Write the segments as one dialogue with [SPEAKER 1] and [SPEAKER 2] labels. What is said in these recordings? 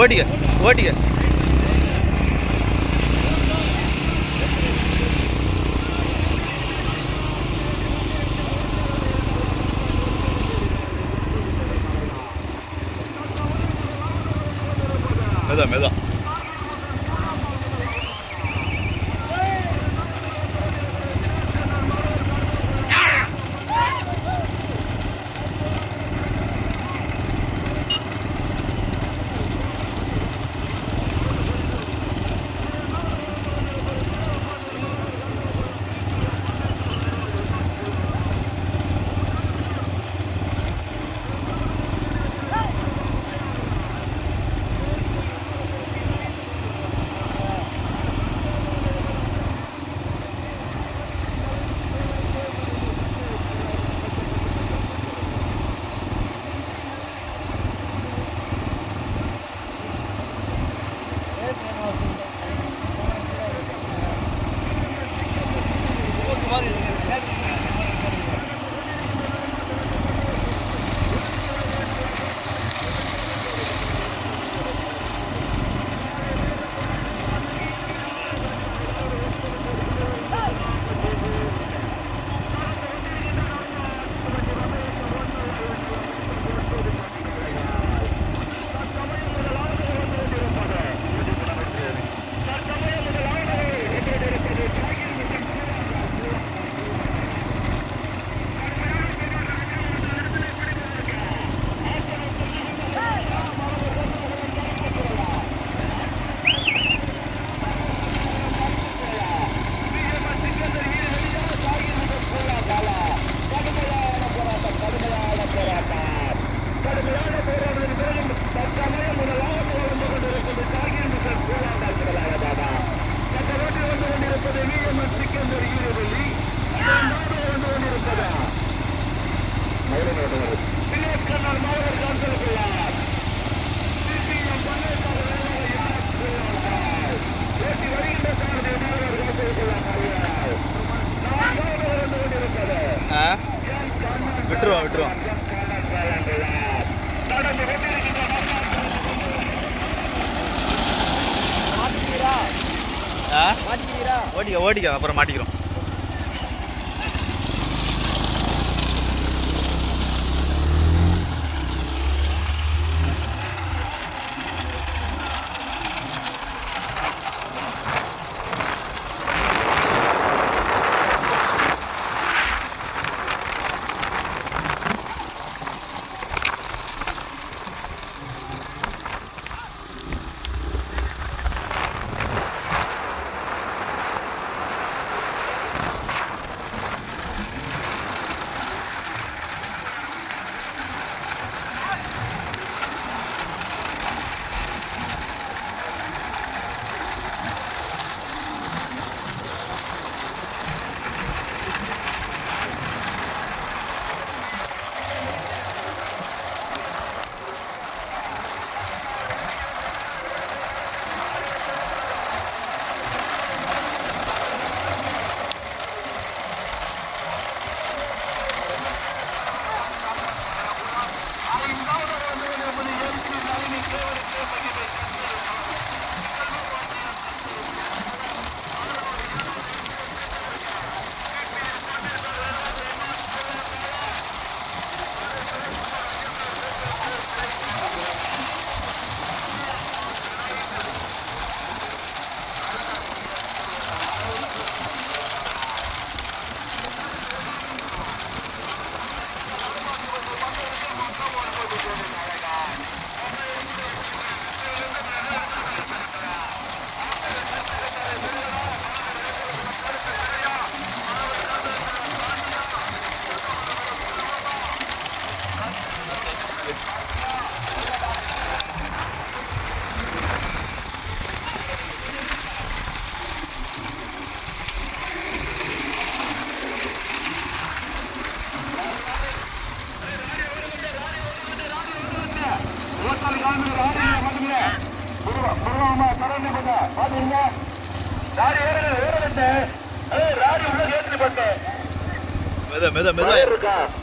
[SPEAKER 1] ஓட்டிக்க ஓட்டிக்க மெதா மெதா ஓட்டிக்க அப்புறம் மாட்டிக்கிறோம்.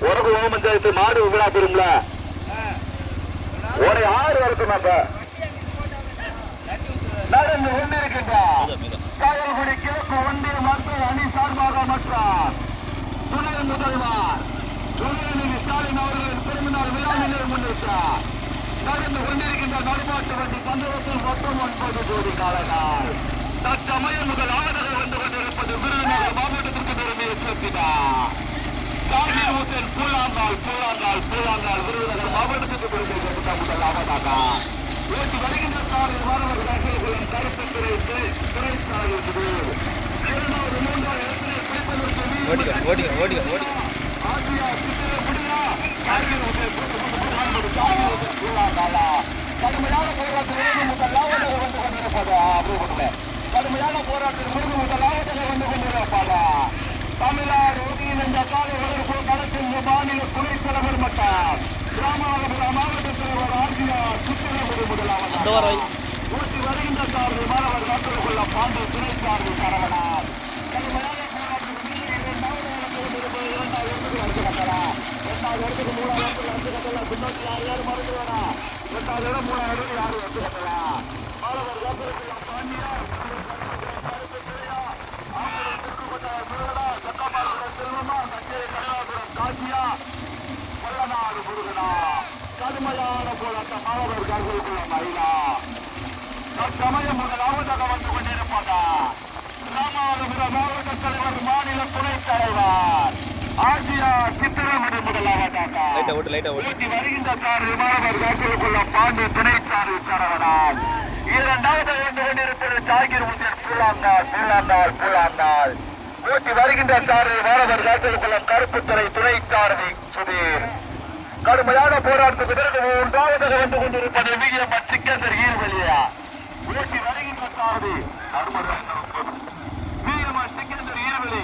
[SPEAKER 2] உனக்கு ஓம் பஞ்சாயத்து மாடு விழா பெறும்ல ஒரு ஆறு வரட்டும் அப்ப
[SPEAKER 1] நடந்து கொண்டிருக்கின்றார் கிழக்கு ஒன்றிய மக்கள் அணி சார்பாக மற்றார் துணை முதல்வர் உதயநிதி ஸ்டாலின் அவர்களின் பிறந்தநாள் முன்னிட்டார் நடந்து கொண்டிருக்கின்ற நடுமாட்டு வண்டி பந்தயத்தில் மொத்தம் ஒன்பது கோடி காலங்கள். தற்சமயம் முதல் ஆவணங்கள் வந்து கொண்டிருப்பது விருதுநகர் மாவட்டத்திற்கு பெருமையை சேர்க்கிறார். கார்கில் ஹோட்டல் பூலாங்கால் பூலாங்கால் பூலாங்கால் விருதுநகர் மாவட்டத்துக்கு பெருமை சேர்த்த முதல் ஆவதாக நேற்று வருகின்ற சாரில் மாணவர் தாக்கல்களும் கருத்து துறைக்கு துறை சாகிறது இரண்டாவது மூன்றாவது இடத்திலே பிடிப்பதற்கு
[SPEAKER 3] ஓடிக்க ஓடிக்க ஓடிக்க ஓடிக்க.
[SPEAKER 1] ஆசியா சித்திர முடியா. ஹோட்டல் பூலாங்காலா கடுமையான போராட்டத்தில் முதல் லாபமாக வந்து கொண்டிருப்பதா அப்படி கடுமையான போராட்டத்தில் முருகு முதல் லாபமாக வந்து கொண்டிருப்பாரா தமிழ்நாடு ஒதுங்கிய இந்த காலை வளர்ப்பு நடக்கும் மாநில துணை தலைவர் மற்றும் ராமநாதபுரம் மாவட்ட தலைவர் ஆசியார் சித்திரகுடி முதலாவது ஊட்டி வருகின்ற சார்பில் மாணவர் டாக்டர் கொள்ள பாண்டிய துணை சார்பில் சரவணன் கடுமையான போராட்டத்தில் இரண்டாவது இடத்தில் கொண்டிருப்பது இரண்டாவது கட்டலாம் இரண்டாவது இடத்துக்கு மூணாவது இடத்துக்கு வந்து கட்டலாம் பின்னோக்கி யார் யாரும் மறந்து வேணாம் இரண்டாவது இடம் மூணாவது இடத்துக்கு யாரும் வந்து கட்டலாம் மாணவர் டாக்டர் கொள்ள பாண்டியா கடுமையான போராட்டம் மாணவர் கருவிக்குள்ள மகிழா தற்சமயம் முதலாவதாக வந்து கொண்டிருப்பதா ராமநாதபுரம் மாவட்ட தலைவர் மாநில துணைத் தலைவர் ஆசியா சித்திரமணி முதலாவதாக
[SPEAKER 3] லைட்டா ஓட்டு லைட்டா ஓட்டு.
[SPEAKER 1] வருகின்ற சார் விமானவர் காட்டிலுக்குள்ள பாண்டி துணை சார் சரவணன் இரண்டாவது வந்து கொண்டிருப்பது ஜாகிர் பூலாந்தாள் பூலாந்தாள் ஊட்டி வருகின்ற சார் விமானவர் காட்டிலுக்குள்ள கருப்புத்துறை துணை சாரதி சுதீர். கடுமையான போராட்டத்துக்கு பிறகு மூன்றாவதாக வந்து கொண்டிருப்பது விஜயம் சிக்கந்தர் ஈர்வெளியா ஊட்டி வருகின்ற சாரதி சிக்கந்தர் ஈர்வெளி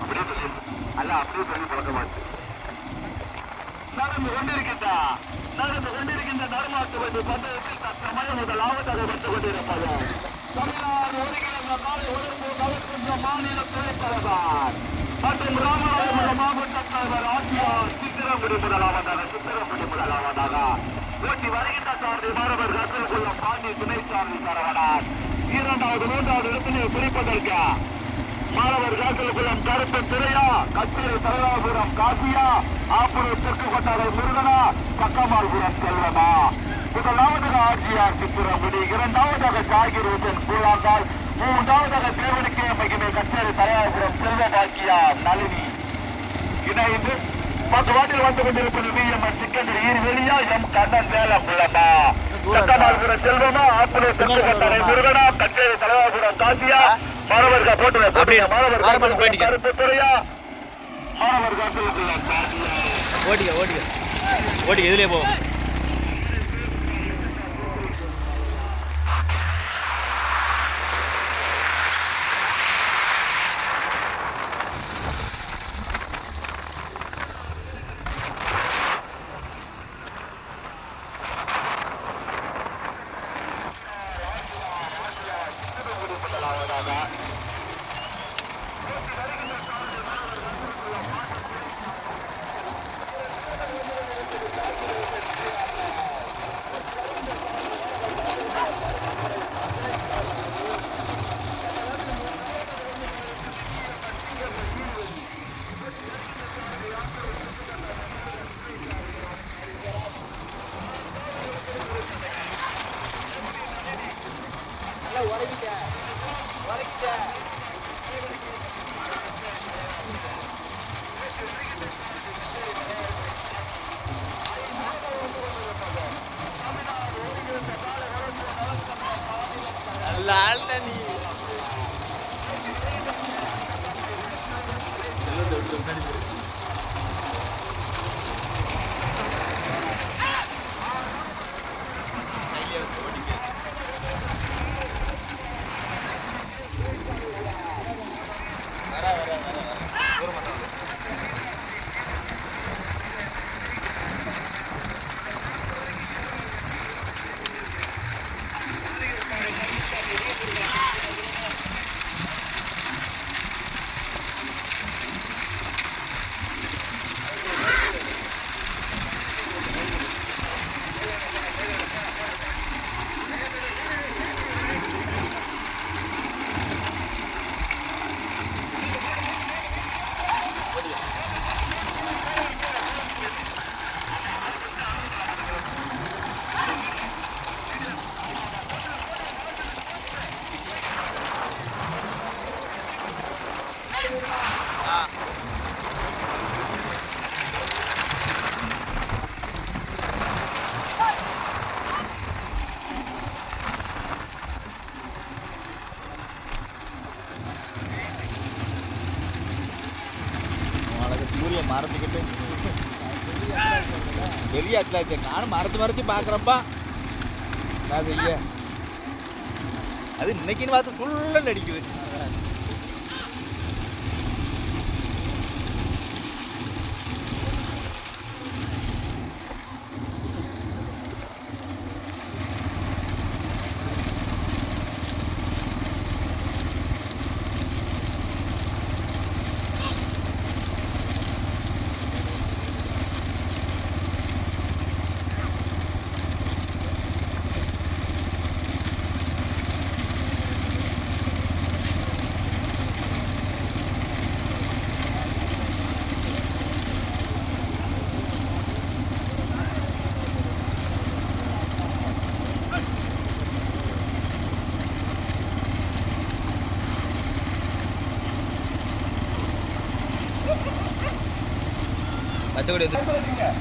[SPEAKER 1] அப்படியே சொல்லி அல்ல அப்படியே சொல்லி பழக்கமாச்சு நடந்து கொண்டிருக்கின்றா நடந்து கொண்டிருக்கின்ற நடுமாட்டு பந்தயத்தில் தற்சமயம் முதலாவதாக வந்து கொண்டிருப்பது. தமிழ்நாடு ஒருங்கிணைந்த காலை உணர்வு கலக்கின்ற மாநில துணைத்தலைவர் மற்றும் ராமநாதபுரம் மாவட்ட தலைவர் ஆசியா சித்திரங்குடி முதலாவதாக சித்திரங்குடி முதலாவதாக ஓட்டி வருகின்ற சார்பில் மாணவர் கருத்தில் கொள்ள பாண்டி துணை சார்பில் தரவனார். இரண்டாவது மூன்றாவது இடத்திலே குறிப்பதற்கு மாணவர் காக்கலகுளம் கருப்பு திரையா கச்சேரி தலைவாபுரம் காசியா ஆப்பூர் தெற்கு கொட்டாரை முருகனா பக்கமால்புரம் செல்வமா? முதலாவதாக ஆட்சியார் சித்திரமுடி இரண்டாவதாக ஜாகிர் ஹுசேன் பூலாந்தாள் மூன்றாவதாக தேவனுக்கே மகிமை. கச்சேரி தலைவாபுரம் செல்வ பாக்கியா நளினி. இணைந்து பத்து வாட்டில் வந்து கொண்டிருப்பது வி எம் சிக்கந்தர் ஈர்வெளியா எம் கண்ணன் சேலம் உள்ளமா சக்கமால்புரம் செல்வமா ஆப்பூர் தெற்கு கொட்டாரை முருகனா கச்சேரி தலைவாபுரம் காசியா மாணவர்கள் போட்டு
[SPEAKER 3] அப்படியே,
[SPEAKER 1] மாணவர்
[SPEAKER 3] ஆரம்பம் போயிட்டீங்க.
[SPEAKER 1] கருப்பு துறையா? மாணவர் காட்டுக்குள்ள காசியா
[SPEAKER 3] ஓடிக்க ஓடிக்க ஓடிக்க இதுலயே போ.
[SPEAKER 1] பெரிய அத்லாச்சு நானும் மறைச்சு மறைச்சு பார்க்குறப்பா நான் செய்ய? அது இன்னைக்குன்னு பார்த்து சுள்ளல் அடிக்குது. பச்சைக்கொடி வந்து தள்ளி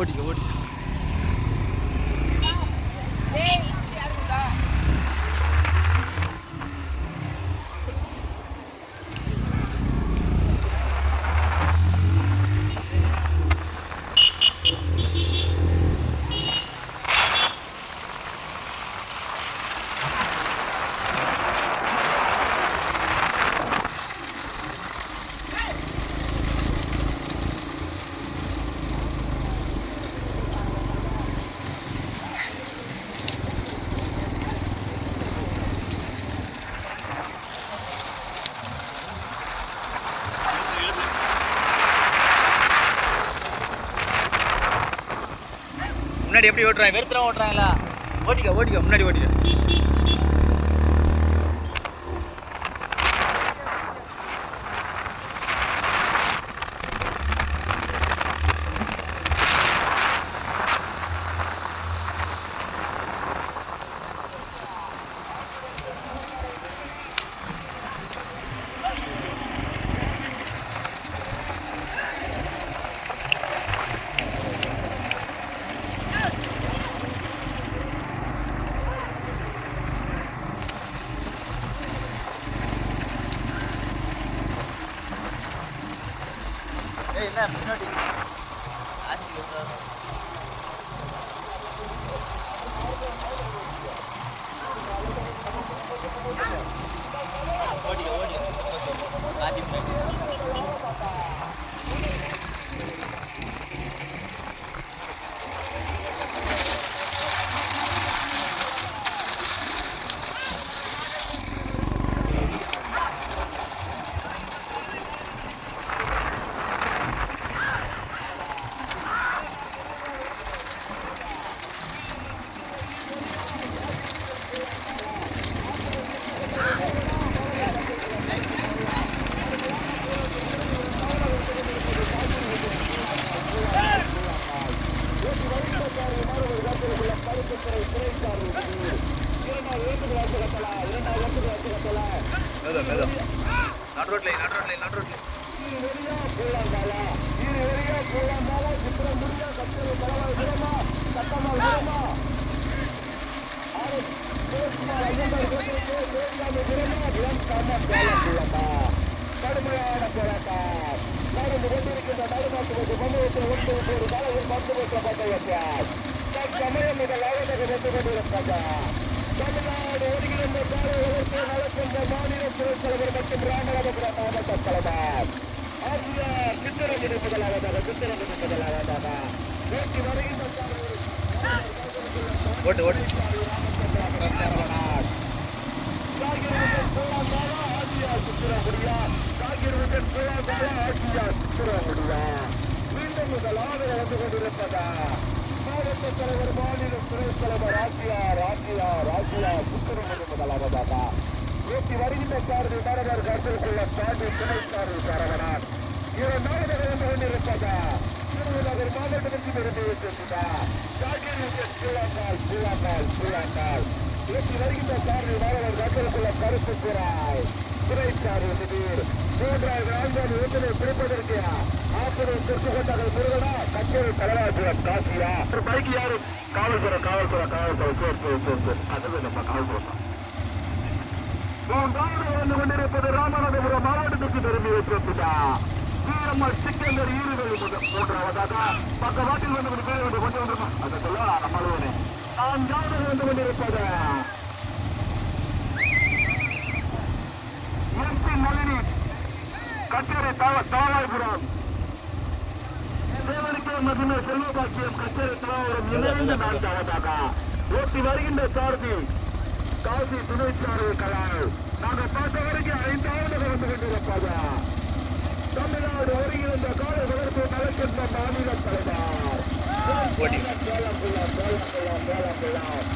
[SPEAKER 1] ஓடிக்க ஓடிக்க முன்னாடி எப்படி ஓட்டுறாங்க வெறுத்துறா ஓட்டுறாங்களா ஓட்டிக்க ஓட்டிக்க முன்னாடி ஓட்டிக்க. என்ன முன்னாடி ஆசி ஓட்டுறாங்க ஓடிக்க ஓடிக்க ஆசி முன்னாடி மெதுவா மெதுவா நடு ரோட்ல நடு ரோட்ல நடு ரோட்ல.
[SPEAKER 4] கடுமையான போராட்டம். நடந்து கொண்டிருக்கின்ற நடுநாட்டு பந்தயத்தில் ஒன்று ஒரு காலையில் பந்து பெற்ற பந்தயத்தை
[SPEAKER 1] தற்சமயம் முதலாவதாக வந்து கொண்டிருப்பது தமிழ்நாடு ஒருங்கிணைந்த காலை வளர்ப்பு நலச்சென்ற மாநில துணைத் தலைவர் மற்றும் ராமநாதபுரம் மாவட்ட தலைவர். ஆசிரியர் சித்திரகுடி முதலாவதாக சித்திரகுடி முதலாவதாக. நோக்கி வருகின்ற
[SPEAKER 3] ஓட்டு ஓட்டு.
[SPEAKER 1] மீண்டும் முதலாக வந்து கொண்டிருப்பதா? மாவட்ட தலைவர் மாநில துணைத் தலைவர் ஆசியார் ஆசியார் ஆசியார் சுத்திரகுடி முதலாவதாக நோக்கி வருகின்ற சாரதி மாணவர் கருத்தில் கொள்ள பாண்டி துணைச்சாரதி சரவணன் இரண்டாவது கொண்டிருப்பதா மாவட்டத்திற்கு இருந்து நோக்கி வருகின்ற சாரதி மாணவர் மக்களுக்குள்ள கருப்பு குராய் துணைச்சாரி திடீர் மூன்றாவது நான்காவது இடத்திலே பிடிப்பதற்கு ஆசிரியர் கொண்டார்கள் முருகனா. கச்சேரி தலைவாசுரம் காசியா. ஒரு பைக் யாரு? காவல்துறை காவல்துறை காவல்துறை சோர் சோர் சோர் சோர். அதுவே நம்ம காவல்துறை தான். மூன்றாவது வந்து கொண்டிருப்பது ராமநாதபுரம் மாவட்டத்திற்கு திரும்பி வைத்திருந்தா வீரம்மாள் சிக்கந்தர் ஈடுபடி மூன்றாவதாக பக்கவாட்டில் வந்து கொண்டு வந்து கொண்டு வந்துருமா? அதை சொல்ல நம்மளுவனே நான்காவது வந்து கொண்டிருப்பது எம்பி நளினி கச்சேரி தாவாய்புரம். தேவனுக்கே மதுமை செல்வபாக்கியம் கச்சேரி தாவரம் இணைந்த நான்காவதாக ஓட்டி வருகின்ற சாரதி காசி துணை துணைச்சாரு கலால். நாங்கள் பார்த்த வரைக்கும் ஐந்தாவது வந்து கொண்டிருப்பதா. தமிழ்நாடு ஒருங்கிணைந்த கால வளர்ப்பு நலச்சென்ற மாநில தலைவர்.
[SPEAKER 3] ஓடி.
[SPEAKER 1] மேலங்குளம் மேலங்குளம் மேலங்குளம்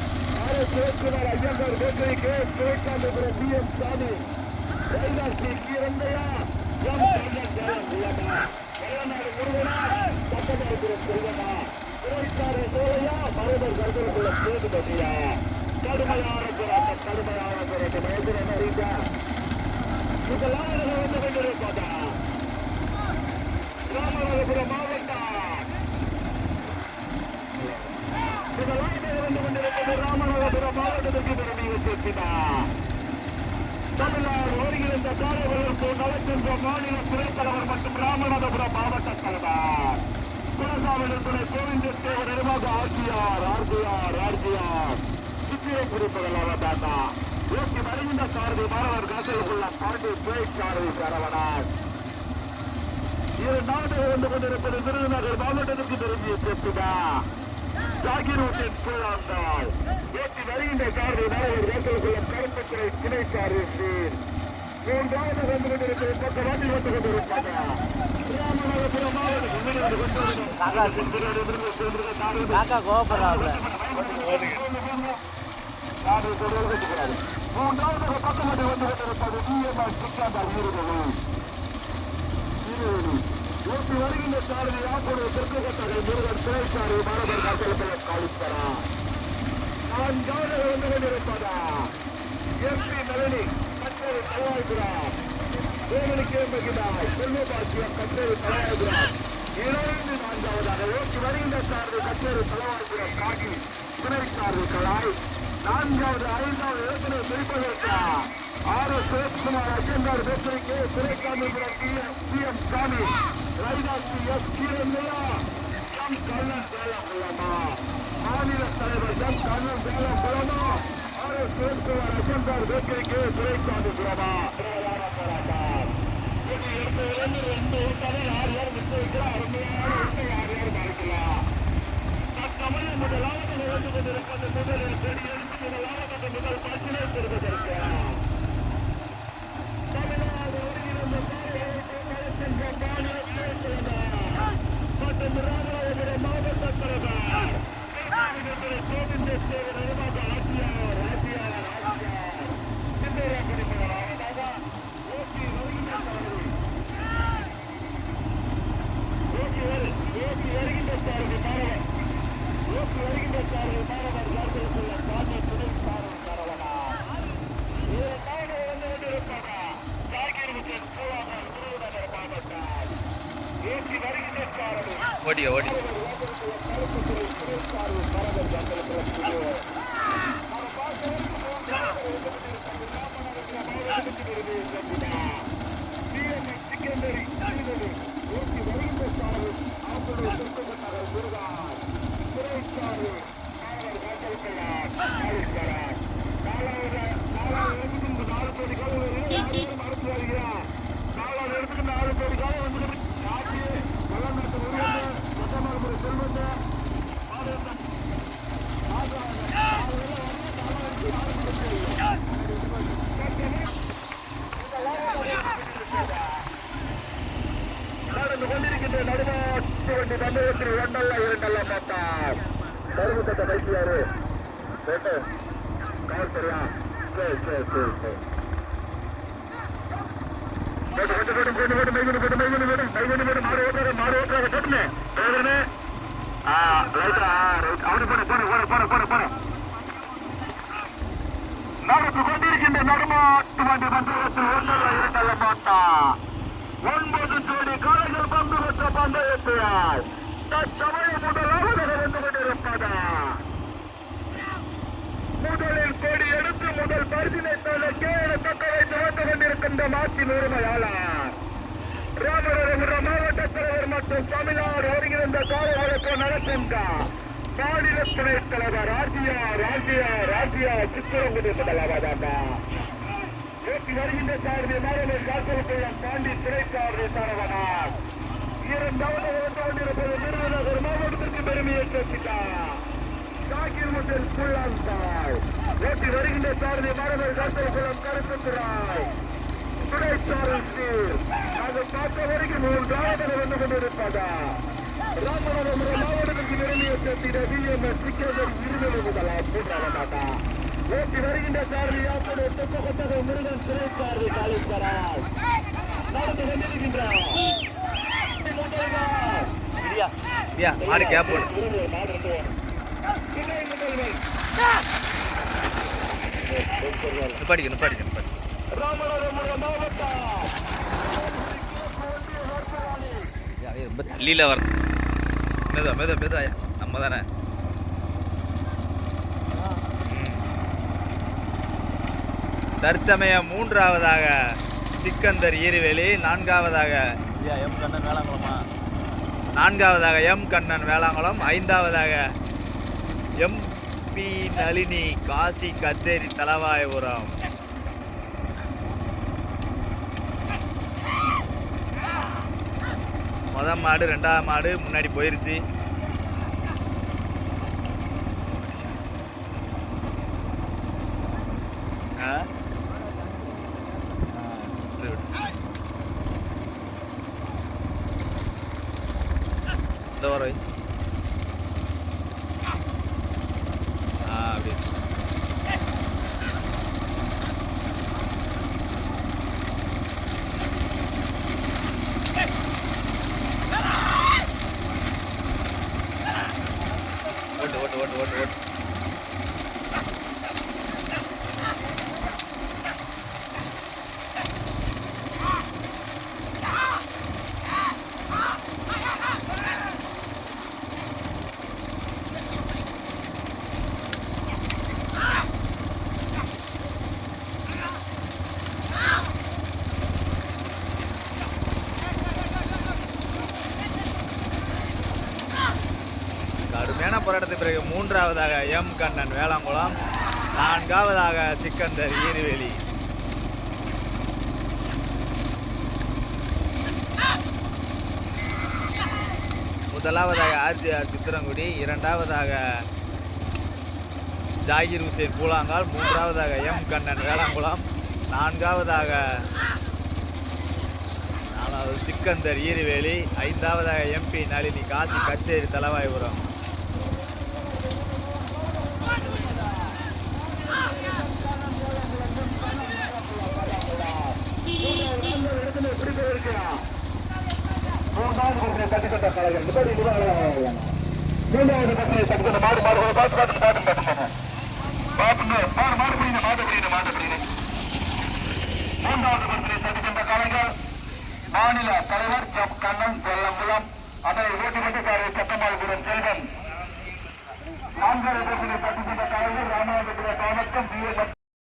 [SPEAKER 1] கடுமையான போராட்டம் கடுமையான போராட்டம் இதெல்லாம் வந்து கொண்டிருப்பதா ராமநாதபுரம் மாவட்டம் இதெல்லாம் வந்து கொண்டிருப்பது ராமநாதபுரம் மாவட்டத்திற்கு திரும்பி வச்சிருக்கிறா தமிழ்நாடு ஒருங்கிணைந்த கால வளர்ப்பு மாநில துணைத் தலைவர் மற்றும் ராமநாதபுரம் மாவட்ட தலைவர் குலசாமி துணை கோவிந்த தேவர் நிர்வாக ஆட்சியார் ஆர்ஜிஆர் ஆர்ஜிஆர் சித்திரை குறிப்புகள் தாத்தா நோக்கி வருகின்ற சாரதி மாணவர் காசலுக்குள்ள பாண்டி பேய் சாரதி சரவணன் இரண்டாவது வந்து கொண்டிருப்பது விருதுநகர் மாவட்டத்திற்கு திரும்பிய செத்துதா ஜாகிர் ஹுசேன் சூழாந்தாள் ஏற்றி வருகின்ற சாரதி மாணவர் காசலுக்குள்ள கருப்புத்துறை துணை சாரதி மூன்றாவது வந்து கொண்டிருப்பது பக்கவாட்டில் வந்து கொண்டிருப்பது ராமநாதபுரம் மாவட்டம் மூன்றாவது பக்கத்தில் வந்து கொண்டிருப்பது வீரர்கள் ஓட்டி வருகின்ற சாரதி. யாப்போடு தெற்கு கொட்டகை முருகன் சிறைச்சாரி மாணவர் கட்டளத்தில் காலித்தரா. கவனம் வந்து கொண்டிருப்பதா எம்பி நளினி கட்டளை தலைவாய்கிறார் தேவனுக்கு மகிழாய் செல்வபாசியம் கட்டளை தலைவாய்கிறார் இரண்டு நான்காவதாக ஓட்டி வருகின்ற சாரதி. கட்டளை தலைவாய்கிறார் காகி துணை சாரதி கலாய். நான்காவது ஐந்தாவது இடத்தினை பிடிப்பதற்கு ஆறு சிவகுமார் அஜெண்டார் பேச்சரிக்கை துணைக்காமிபுரம் சி எம் சாமி ரைதாசி எஸ் கீரந்தையா எம் கண்ணன் சேலம் குள்ளமா மாநில தலைவர் எம் கண்ணன் சேலம் குள்ளமா ஆறு சிவகுமார் அஜெண்டார் பேச்சரிக்கை துணைக்காமிபுரமா போராட்டம் இது ரெண்டு ஓட்டாளர் யார் யார் விட்டு வைக்கிறா அருமையான விட்டு யார் யார் முதலாவது நுழைந்து கொண்டிருப்பது முதலில் தேடி எடுத்து முதலாவது முதல் பரிசினை பெறுவதற்கு தமிழ்நாடு ஒருங்கிணைந்த பாதுகாப்பு நலச்சென்ற மாநில செயலாளர் மற்றும் ராமநாதபுரம் மாவட்ட தலைவர் திருநாவுக்கரசு கோவிந்த சேவர் நிர்வாக ஆட்சியாளர் ஆட்சியாளர் ஆட்சியாளர் சிந்தராப்படி முதலாவதாக ஓகே வருகின்ற சாரதி ஓகே வரு ஓகே வருகின்ற சாரதி மாணவர் ஓட்டு வருகின்ற சாரதி மாணவர் ஜார்களுக்குள்ள சாதி துணை சாரதி சரவணா இரண்டாவது இருந்து கொண்டிருப்பதா ஜாகிர் விஜயன் சூழாமல் விருதுநகர் மாவட்டம் ஓட்டி வருகின்ற சாரதி
[SPEAKER 3] ஓடியா ஓடி
[SPEAKER 1] கருப்புத்துறை துணை சாரதி மாணவர் ஜார்களுக்குள்ள குழு நம்ம பார்க்க வரைக்கும் மூன்றாவது இருந்து கொண்டிருப்பது ராமநாதபுரம் மாவட்டத்திற்கு இருந்து சென்றுதா சிஎம்எஸ் சிக்கந்தரி ஓட்டி வருகின்ற சாரதி ஆம்பூர் திருப்பதி நகர் முருகன் சிறைச்சாலை நடந்து கொண்டிருக்கின்ற நடுமாட்டு வண்டி பந்தயத்தில் ஒன்றல்ல இரண்டல்ல பார்த்தார் கருவு கட்ட பைக்கியாரு போட்டு கால் சரியா சரி சரி சரி சரி போட்டு போட்டு போட்டு போட்டு போட்டு மைகுனு போட்டு மைகுனு போட்டு மைகுனு போட்டு மாடு ஓட்டுறாங்க மாடு ஓட்டுறாங்க போட்டுமே போதுமே ஆ ரைட்டா ரைட் அவனு போடு போடு போடு போடு போடு போடு நடந்து கொண்டிருக்கின்ற நடுமாட்டு வண்டி பந்தயத்தில் ஒன்றல்ல இரண்டல்ல மாட்டா ஒன்பது ஜோடி காலைகள் பங்கு பெற்ற பந்தயத்தையால் தற்சமயம் முதலாவதாக வந்து கொண்டிருப்பதா. முதலில் கொடி எடுத்து முதல் பரிசினை தன்னை கீழே தக்க வைத்து கொண்டிருக்கின்ற மாற்றின் உரிமையாளர் ராமநாதபுரம் மாவட்ட தலைவர் மற்றும் தமிழ்நாடு மாநில துணைத் தலைவர் ராஜியா ராஜியா ராஜியா சித்திரங்குடி முதலாவதாக நேற்று வருகின்ற சாரதி மாணவர் காசல்குளம் தாண்டி திரைக்காரதி சரவணார் இரண்டாவது இருப்பது விருதுநகர் மாவட்டத்திற்கு பெருமையை சேர்த்துட்டார் சாகிர் முதல் புல்லாந்தாய் நேற்று வருகின்ற சாரதி மாணவர் காசல்குளம் கருத்துத்துறாய் துணைச்சாரதி நாங்கள் பார்க்க வரைக்கும் மூன்றாவது வந்து கொண்டிருப்பதா? ராமநாதபுரம் மாவட்டத்திற்கு பெருமையை சேர்த்திட பிஎம்எஸ் சிக்கேதர் இருபது முதலாம் மூன்றாவதாக ஓட்டி வருகின்ற சாரதி யாத்திரை தொக்க கொத்தக முருகன் சிறை சாரதி காலேஸ்வரால் நடந்து கொண்டிருக்கின்றார் முதல்வர்
[SPEAKER 3] மாடு கேப் நிப்பாடிக்க நிப்பாடிக்க நிப்பாடி
[SPEAKER 1] ராமநாதபுரம் மாவட்டம்
[SPEAKER 3] ரொம்ப தள்ளியில் மெதுவா மெதுவா மெதுவா. நம்ம தானே தற்சமயம் மூன்றாவதாக சிக்கந்தர் ஈரிவேலி நான்காவதாக ஐயா எம் கண்ணன் வேளாங்குளமா. நான்காவதாக எம் கண்ணன் வேளாங்குளம் ஐந்தாவதாக எம் பி நளினி காசி கச்சேரி தலவாயபுரம். மொதல் மாடு ரெண்டாவது மாடு முன்னாடி போயிருச்சு ஆ? ஆ, விட்டு விட்டு. இந்த வர வை. ஆ அப்படி ஓட்டு ஓட்டு ஓட்டு ஓட்டு ஓட்டு கடுமையான போராட்டத்திற்கு பிறகு மூன்றாவதாக எம் கண்ணன் வேளாங்குளம். நான்காவதாக சிக்கந்தர் ஈருவேலி. முதலாவதாக ஆர்ஜிஆர் சித்திரங்குடி இரண்டாவதாக ஜாகிர் ஹுசேன் பூலாங்கால் மூன்றாவதாக எம் கண்ணன் வேளாங்குளம். நான்காவதாக நாலாவது சிக்கந்தர் ஈருவேலி. ஐந்தாவதாக எம்பி நளினி காசி கச்சேரி தலவாய்புரம்.
[SPEAKER 1] மூன்றாவது பக்கத்தை தட்டுக்கொண்ட மாடு மாடு பார்த்து பார்த்து பார்த்து பார்த்து பாத்துங்க மாடு மாடு புரியுது மூன்றாவது பக்கத்தை தட்டுக்கொண்ட கலைஞர் மாநில தலைவர் ஜப் கண்ணன் வெள்ளங்குளம் அதனை ஓட்டுமட்டுக்காரர் சட்டமாளபுரம் செல்வன் நான்காவது பக்கத்தை தட்டுக்கொண்ட கலைஞர் ராமநாதபுரம் காமக்கம் பி எஸ்